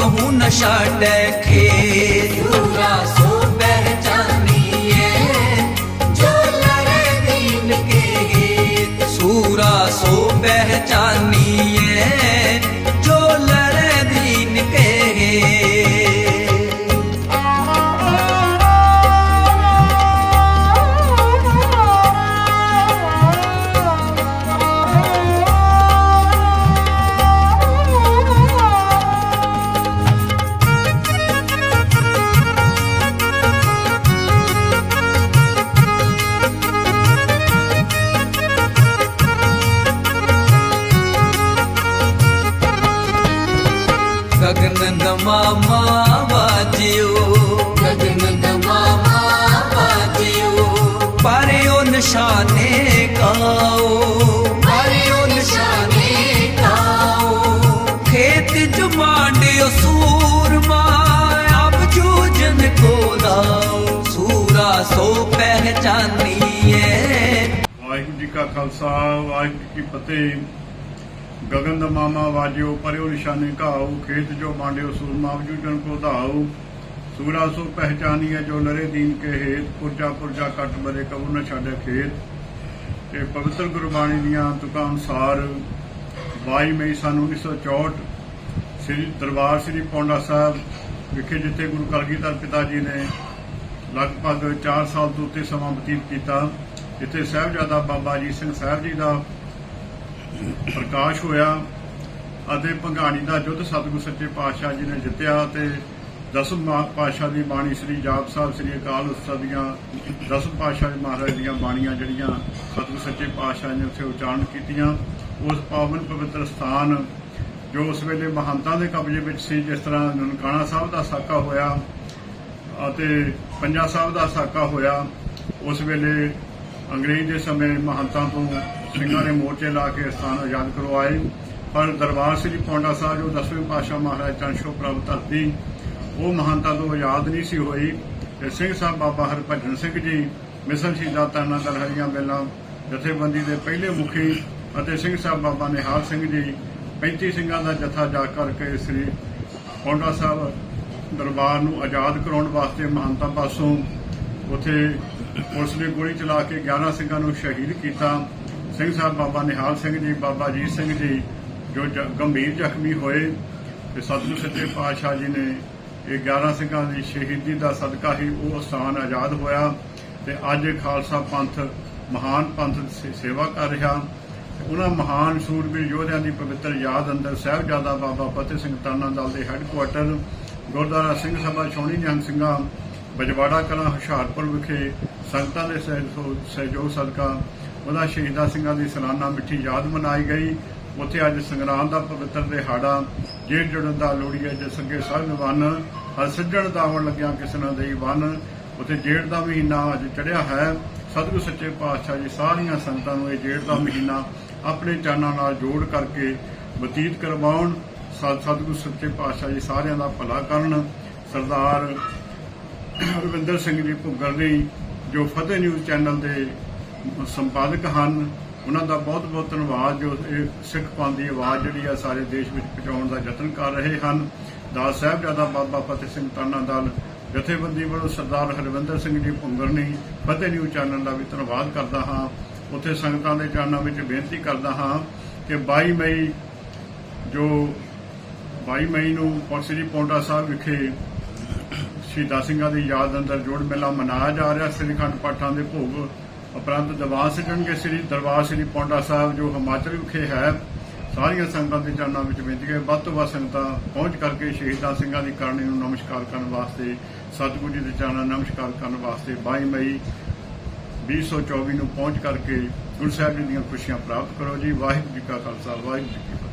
कबहू न छाड़े खेत पूरा सो पहचानिए जो लड़े दीन के गीत सूरा सो पहचानिए ਮਾਮਾ ਬਾਜਿਓ ਗਗਨ ਦਾ ਮਾਮਾ ਬਾਜਿਓ ਪਰੇ ਉਹ ਨਿਸ਼ਾਨੇ ਕਾਓ। ਪਰੇ ਉਹ ਨਿਸ਼ਾਨੇ ਕਾਓ। ਖੇਤ ਜਮਾਂਡਿਓ ਸੂਰਮਾ ਆਪ ਜੂਜਨ ਕੋ ਲਾਓ। ਸੂਰਾ ਸੋ ਪਹਿਚਾਨੀਏ। ਵਾਹਿਗੁਰੂ ਜੀ ਕਾ ਖਾਲਸਾ ਵਾਹਿਗੁਰੂ ਜੀ ਕੀ ਫਤਿਹ। ਗਗਨ ਦਾ ਮਾਮਾ ਵਾਜਿਓ, ਪਰਿਓ ਨਿਸ਼ਾਨੇ ਘਾਉ ਖੇਤ ਜੋ ਮਾਂਡਿਓ ਸੂਰਮਾ ਵਜੂ ਜਨ ਕੋ ਧਾਉ ਸੂਰਾ ਸੋ ਪਹਿਚਾਨੀਐ ਜੋ ਲਰੇ ਦੀਨ ਕੇ ਹੇਤ, ਪੁਰਜਾ ਪੁਰਜਾ ਕੱਟ ਬਰੇ ਕਬੂ ਨ ਛਾੜੇ ਖੇਤ। ਤੇ ਪਵਿੱਤਰ ਗੁਰਬਾਣੀ ਦੀਆਂ ਤੁਕਾਂ ਅਨੁਸਾਰ 22 ਮਈ ਸਨ 1964 ਸ੍ਰੀ ਦਰਬਾਰ ਸ੍ਰੀ ਪੌਂਡਾ ਸਾਹਿਬ ਵਿਖੇ ਜਿੱਥੇ ਗੁਰੂ ਕਲਗੀਧਰ ਪਿਤਾ ਜੀ ਨੇ ਲਗਭਗ 4 ਸਾਲ ਤੋਂ ਉੱਤੇ ਸਮਾਂ ਬਤੀਤ ਕੀਤਾ, ਜਿੱਥੇ ਸਾਹਿਬਜ਼ਾਦਾ ਬਾਬਾ ਜੀ ਸਿੰਘ ਸਾਹਿਬ ਜੀ ਦਾ ਪ੍ਰਕਾਸ਼ ਹੋਇਆ ਅਤੇ ਭੰਗਾਣੀ ਦਾ ਯੁੱਧ ਸਤਿਗੁਰ ਸੱਚੇ ਪਾਤਸ਼ਾਹ ਜੀ ਨੇ ਜਿੱਤਿਆ ਤੇ ਦਸਮ ਪਾਤਸ਼ਾਹ ਦੀ ਬਾਣੀ ਸ੍ਰੀ ਜਾਪ ਸਾਹਿਬ, ਸ੍ਰੀ ਅਕਾਲ ਉਸਤਤ ਦੀਆਂ ਦਸਮ ਪਾਤਸ਼ਾਹ ਜੀ ਮਹਾਰਾਜ ਦੀਆਂ ਬਾਣੀਆਂ ਜਿਹੜੀਆਂ ਸਤਿਗੁਰ ਸੱਚੇ ਪਾਤਸ਼ਾਹ ਨੇ ਉੱਥੇ ਉਚਾਰਨ ਕੀਤੀਆਂ, ਉਸ ਪਾਵਨ ਪਵਿੱਤਰ ਸਥਾਨ ਜੋ ਉਸ ਵੇਲੇ ਮਹੰਤਾਂ ਦੇ ਕਬਜ਼ੇ ਵਿੱਚ ਸੀ, ਜਿਸ ਤਰ੍ਹਾਂ ਨਨਕਾਣਾ ਸਾਹਿਬ ਦਾ ਸਾਕਾ ਹੋਇਆ ਅਤੇ ਪੰਜਾ ਸਾਹਿਬ ਦਾ ਸਾਕਾ ਹੋਇਆ, ਉਸ ਵੇਲੇ ਅੰਗਰੇਜ਼ ਦੇ ਸਮੇਂ ਮਹੰਤਾਂ ਤੋਂ ਸਿੰਘਾਂ ਨੇ ਮੋਰਚੇ ਲਾ ਕੇ ਸਥਾਨ ਆਜ਼ਾਦ ਕਰਵਾਏ। ਪਰ ਦਰਬਾਰ ਸ੍ਰੀ ਪੌਂਡਾ ਸਾਹਿਬ, ਜੋ ਦਸਵੇਂ ਪਾਤਸ਼ਾਹ ਮਹਾਰਾਜ ਚੰਸ਼ੋ ਪ੍ਰਭ ਧਰਤੀ, ਉਹ ਮਹਾਨਤਾ ਤੋਂ ਆਜ਼ਾਦ ਨਹੀਂ ਸੀ ਹੋਈ। ਤੇ ਸਿੰਘ ਸਾਹਿਬ ਬਾਬਾ ਹਰਭਜਨ ਸਿੰਘ ਜੀ, ਮਿਸਲ ਸ਼ਹੀਦਾਂ ਤਾਨਾ ਦਲ ਹਰੀਆਂ ਬੇਲਾ, ਜਥੇਬੰਦੀ ਦੇ ਪਹਿਲੇ ਮੁਖੀ ਅਤੇ ਸਿੰਘ ਸਾਹਿਬ ਬਾਬਾ ਨਿਹਾਲ ਸਿੰਘ ਜੀ 35 ਸਿੰਘਾਂ ਦਾ ਜਥਾ ਜਾ ਕਰਕੇ ਸ੍ਰੀ ਪੌਂਡਾ ਸਾਹਿਬ ਦਰਬਾਰ ਨੂੰ ਆਜ਼ਾਦ ਕਰਾਉਣ ਵਾਸਤੇ ਮਹਾਨਤਾ ਪਾਸੋਂ ਉਥੇ ਪੁਲਿਸ ਨੇ ਗੋਲੀ ਚਲਾ ਕੇ 11 ਸਿੰਘਾਂ ਨੂੰ ਸ਼ਹੀਦ ਕੀਤਾ। ਸਿੰਘ ਸਾਹਿਬ, ਬਾਬਾ ਨਿਹਾਲ ਸਿੰਘ ਜੀ, ਬਾਬਾ ਅਜੀਤ ਸਿੰਘ ਜੀ, ਜੋ ਗੰਭੀਰ ਜ਼ਖਮੀ ਹੋਏ ਤੇ ਸਤਿਗੁਰ ਸੱਚੇ ਪਾਤਸ਼ਾਹ ਜੀ ਨੇ ਇਹ 11 ਸਿੰਘਾਂ ਦੀ ਸ਼ਹੀਦੀ ਦਾ ਸਦਕਾ ਹੀ ਉਹ ਸਥਾਨ ਆਜ਼ਾਦ ਹੋਇਆ ਤੇ ਅੱਜ ਖਾਲਸਾ ਪੰਥ ਮਹਾਨ ਪੰਥ ਦੀ ਸੇਵਾ ਕਰ ਰਿਹਾ। ਤੇ ਉਹਨਾਂ ਮਹਾਨ ਸੂਰਬੀਰ ਯੋਧਿਆਂ ਦੀ ਪਵਿੱਤਰ ਯਾਦ ਅੰਦਰ ਸਾਹਿਬਜ਼ਾਦਾ ਬਾਬਾ ਫਤਿਹ ਸਿੰਘ ਤਾਨਾ ਦਲ ਦੇ ਹੈੱਡਕੁਆਟਰ, ਗੁਰਦੁਆਰਾ ਸਿੰਘ ਸਭਾ ਛੋਣੀ ਜੰਗ ਸਿੰਘਾਂ, ਬਜਵਾੜਾ ਕਲਾਂ ਹੁਸ਼ਿਆਰਪੁਰ ਵਿਖੇ ਸੰਗਤਾਂ ਦੇ ਸਹਿਯੋਗ ਸਦਕਾ ਉਹਨਾਂ ਸ਼ਹੀਦਾਂ ਸਿੰਘਾਂ ਦੀ ਸਲਾਨਾ ਮਿੱਠੀ ਯਾਦ ਮਨਾਈ ਗਈ। ਉੱਥੇ ਅੱਜ ਸੰਗਰਾਮ ਦਾ ਪਵਿੱਤਰ ਦਿਹਾੜਾ, ਜੇਠ ਜੁੜਨ ਦਾ ਲੋੜੀਏ ਜਿਸ ਅੱਗੇ ਸਭ ਵਨ ਹਰ ਸੱਜਣ ਦਾਵਣ ਲੱਗਿਆ ਕਿਸ ਨਾ ਵਨ ਉੱਥੇ ਜੇਠ ਦਾ ਮਹੀਨਾ ਅੱਜ ਚੜਿਆ ਹੈ। ਸਤਿਗੁਰ ਸੱਚੇ ਪਾਤਸ਼ਾਹ ਜੀ ਸਾਰੀਆਂ ਸੰਗਤਾਂ ਨੂੰ ਇਹ ਜੇਠ ਦਾ ਮਹੀਨਾ ਆਪਣੇ ਚਾਨਾਂ ਨਾਲ ਜੋੜ ਕਰਕੇ ਬਤੀਤ ਕਰਵਾਉਣ। ਸਤ- ਸਤਿਗੁਰ ਸੱਚੇ ਪਾਤਸ਼ਾਹ ਜੀ ਸਾਰਿਆਂ ਦਾ ਭਲਾ ਕਰਨ। ਸਰਦਾਰ ਰਵਿੰਦਰ ਸਿੰਘ ਜੀ ਭੁੱਗਰ ਜੀ, ਜੋ ਫਤਿਹ ਨਿਊਜ਼ ਚੈਨਲ ਦੇ ਸੰਪਾਦਕ ਹਨ। ਉਹਨਾਂ ਦਾ ਬਹੁਤ ਬਹੁਤ ਧੰਨਵਾਦ ਜੋ ਇਹ ਸਿੱਖ ਪੰਥ ਦੀ ਆਵਾਜ਼ ਜਿਹੜੀ ਆ ਸਾਰੇ ਦੇਸ਼ ਵਿੱਚ ਪਹੁੰਚਾਉਣ ਦਾ ਯਤਨ ਕਰ ਰਹੇ ਹਨ। ਦਾਸ ਸਾਹਿਬਜ਼ਾਦਾ ਬਾਬਾ ਫਤਿਹ ਸਿੰਘ ਤਾਨਾ ਦਲ, ਜਥੇਬੰਦੀ ਵੱਲੋਂ ਸਰਦਾਰ ਹਰਵਿੰਦਰ ਸਿੰਘ ਜੀ ਭੁੰਗਰ ਨੇ ਫਤਿਹ ਨਿਊਜ਼ ਚੈਨਲ ਦਾ ਵੀ ਧੰਨਵਾਦ ਕਰਦਾ ਹਾਂ। ਉੱਥੇ ਸੰਗਤਾਂ ਦੇ ਚਰਨਾਂ ਵਿੱਚ ਬੇਨਤੀ ਕਰਦਾ ਹਾਂ ਕਿ 22 ਮਈ ਜੋ 22 ਮਈ ਨੂੰ ਪੌ- ਸ੍ਰੀ ਪੌਂਡਾ ਸਾਹਿਬ ਵਿਖੇ ਸ਼ਹੀਦਾਂ ਸਿੰਘਾਂ ਦੀ ਯਾਦ ਅੰਦਰ ਜੋੜ ਮੇਲਾ ਮਨਾਇਆ ਜਾ ਰਿਹਾ। ਸ੍ਰੀ ਖੰਡ ਪਾਠਾਂ ਦੇ ਭੋਗ ਉਪਰੰਤ ਦੀਵਾਨ ਸਿੱਟਣਗੇ ਸ੍ਰੀ ਦਰਬਾਰ ਸ੍ਰੀ ਪੌਂਡਾ ਸਾਹਿਬ, ਜੋ ਹਿਮਾਚਲ ਵਿਖੇ ਹੈ, ਸਾਰੀਆਂ ਸੰਗਤਾਂ ਦੇ ਚਰਨਾਂ ਵਿੱਚ ਬੇਨਤੀ ਹੈ ਵੱਧ ਤੋਂ ਵੱਧ ਸੰਗਤਾਂ ਪਹੁੰਚ ਕਰਕੇ ਸ਼ਹੀਦਾਂ ਸਿੰਘਾਂ ਦੀ ਕਰਨੀ ਨੂੰ ਨਮਸਕਾਰ ਕਰਨ ਵਾਸਤੇ, ਸਤਿਗੁਰੂ ਜੀ ਦੇ ਚਰਨਾਂ ਨੂੰ ਨਮਸਕਾਰ ਕਰਨ ਵਾਸਤੇ 22 ਮਈ 2024 ਨੂੰ ਪਹੁੰਚ ਕਰਕੇ ਗੁਰੂ ਸਾਹਿਬ ਜੀ ਦੀਆਂ ਖੁਸ਼ੀਆਂ ਪ੍ਰਾਪਤ ਕਰੋ ਜੀ। ਵਾਹਿਗੁਰੂ ਜੀ ਕਾ ਖਾਲਸਾ, ਵਾਹਿਗੁਰੂ ਜੀ ਕੀ ਫਤਿਹ।